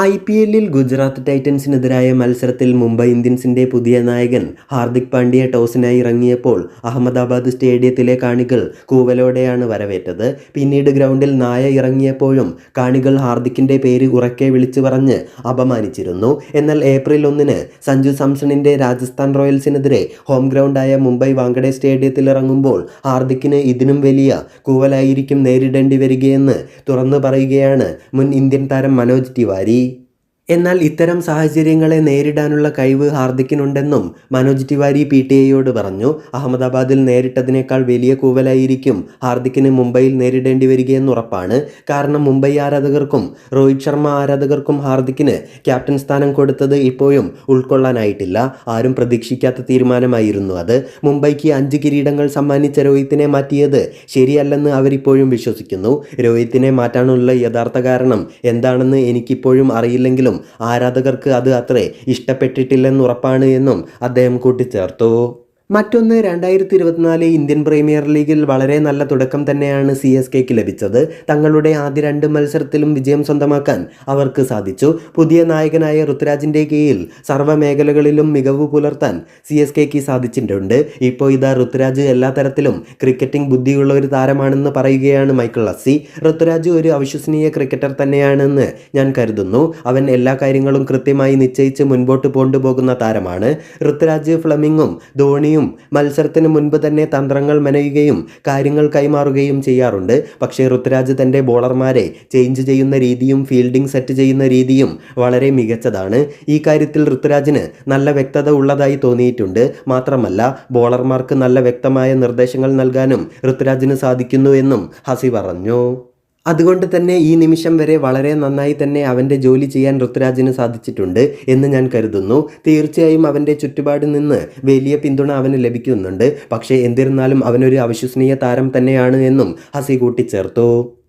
I P എല്ലിൽ ഗുജറാത്ത് ടൈറ്റൻസിനെതിരായ മത്സരത്തിൽ മുംബൈ ഇന്ത്യൻസിന്റെ പുതിയ നായകൻ ഹാർദിക് പാണ്ഡ്യ ടോസിനായി ഇറങ്ങിയപ്പോൾ അഹമ്മദാബാദ് സ്റ്റേഡിയത്തിലെ കാണികൾ കൂവലോടെയാണ് വരവേറ്റത്. പിന്നീട് ഗ്രൗണ്ടിൽ നായ ഇറങ്ങിയപ്പോഴും കാണികൾ ഹാർദിക്കിന്റെ പേര് ഉറക്കെ വിളിച്ചു പറഞ്ഞ് അപമാനിച്ചിരുന്നു. എന്നാൽ ഏപ്രിൽ ഒന്നിന് സഞ്ജു സാംസണിന്റെ രാജസ്ഥാൻ റോയൽസിനെതിരെ ഹോം ഗ്രൗണ്ടായ മുംബൈ വാങ്കഡെ സ്റ്റേഡിയത്തിൽ ഇറങ്ങുമ്പോൾ ഹാർദിക്കിന് ഇതിനും വലിയ കൂവലായിരിക്കും നേരിടേണ്ടി വരികയെന്ന് തുറന്നു പറയുകയാണ് മുൻ ഇന്ത്യൻ താരം മനോജ് തിവാരി. എന്നാൽ ഇത്തരം സാഹചര്യങ്ങളെ നേരിടാനുള്ള കഴിവ് ഹാർദിക്കിനുണ്ടെന്നും മനോജ് തിവാരി പി ടി ഐയോട് പറഞ്ഞു. അഹമ്മദാബാദിൽ നേരിട്ടതിനേക്കാൾ വലിയ കൂവലായിരിക്കും ഹാർദിക്കിന് മുംബൈയിൽ നേരിടേണ്ടി വരികയെന്ന് ഉറപ്പാണ് കാരണം മുംബൈ ആരാധകർക്കും രോഹിത് ശർമ്മ ആരാധകർക്കും ഹാർദിക്കിന് ക്യാപ്റ്റൻ സ്ഥാനം കൊടുത്തത് ഇപ്പോഴും ഉൾക്കൊള്ളാനായിട്ടില്ല. ആരും പ്രതീക്ഷിക്കാത്ത തീരുമാനമായിരുന്നു അത്. മുംബൈക്ക് അഞ്ച് കിരീടങ്ങൾ സമ്മാനിച്ച രോഹിത്തിനെ മാറ്റിയത് ശരിയല്ലെന്ന് അവരിപ്പോഴും വിശ്വസിക്കുന്നു. രോഹിത്തിനെ മാറ്റാനുള്ള യഥാർത്ഥ കാരണം എന്താണെന്ന് എനിക്കിപ്പോഴും അറിയില്ലെങ്കിലും ആരാധകർക്ക് അത് അത്രേ ഇഷ്ടപ്പെട്ടിട്ടില്ലെന്നുറപ്പാണ് എന്നും അദ്ദേഹം കൂട്ടിച്ചേർത്തു. മറ്റൊന്ന് രണ്ടായിരത്തി ഇരുപത്തിനാല് ഇന്ത്യൻ പ്രീമിയർ ലീഗിൽ വളരെ നല്ല തുടക്കം തന്നെയാണ് സി എസ് കെക്ക് ലഭിച്ചത്. തങ്ങളുടെ ആദ്യ രണ്ട് മത്സരത്തിലും വിജയം സ്വന്തമാക്കാൻ അവർക്ക് സാധിച്ചു. പുതിയ നായകനായ ഋതുരാജിന്റെ കീഴിൽ സർവ മേഖലകളിലും മികവ് പുലർത്താൻ സി എസ് കെക്ക് സാധിച്ചിട്ടുണ്ട്. ഇപ്പോൾ ഇതാ ഋതുരാജ് എല്ലാ തരത്തിലും ക്രിക്കറ്റിംഗ് ബുദ്ധിയുള്ള ഒരു താരമാണെന്ന് പറയുകയാണ് മൈക്കിൾ അസ്സി. ഋതുരാജ് ഒരു അവിശ്വസനീയ ക്രിക്കറ്റർ തന്നെയാണെന്ന് ഞാൻ കരുതുന്നു. അവൻ എല്ലാ കാര്യങ്ങളും കൃത്യമായി നിശ്ചയിച്ച് മുൻപോട്ട് കൊണ്ടുപോകുന്ന താരമാണ്. ഋതുരാജ് ഫ്ലമിങ്ങും ധോണിയും മത്സരത്തിന് മുൻപ് തന്നെ തന്ത്രങ്ങൾ മെനയുകയും കാര്യങ്ങൾ കൈമാറുകയും ചെയ്യാറുണ്ട്. പക്ഷേ ഋതുരാജ് തന്റെ ബോളർമാരെ ചേഞ്ച് ചെയ്യുന്ന രീതിയും ഫീൽഡിംഗ് സെറ്റ് ചെയ്യുന്ന രീതിയും വളരെ മികച്ചതാണ്. ഈ കാര്യത്തിൽ ഋതുരാജിന് നല്ല വ്യക്തത ഉള്ളതായി തോന്നിയിട്ടുണ്ട്. മാത്രമല്ല ബോളർമാർക്ക് നല്ല വ്യക്തമായ നിർദ്ദേശങ്ങൾ നൽകാനും ഋതുരാജിന് സാധിക്കുന്നു എന്നും ഹസി പറഞ്ഞു. അതുകൊണ്ട് തന്നെ ഈ നിമിഷം വരെ വളരെ നന്നായി തന്നെ അവന്റെ ജോലി ചെയ്യാൻ ഋതുരാജിന് സാധിച്ചിട്ടുണ്ട് എന്ന് ഞാൻ കരുതുന്നു. തീർച്ചയായും അവന്റെ ചുറ്റുപാടിൽ നിന്ന് വലിയ പിന്തുണ അവന് ലഭിക്കുന്നുണ്ട്. പക്ഷേ എന്നിരുന്നാലും അവനൊരു അവിശ്വസനീയ താരം തന്നെയാണ് എന്നും ഹസി കൂട്ടിച്ചേർത്തു.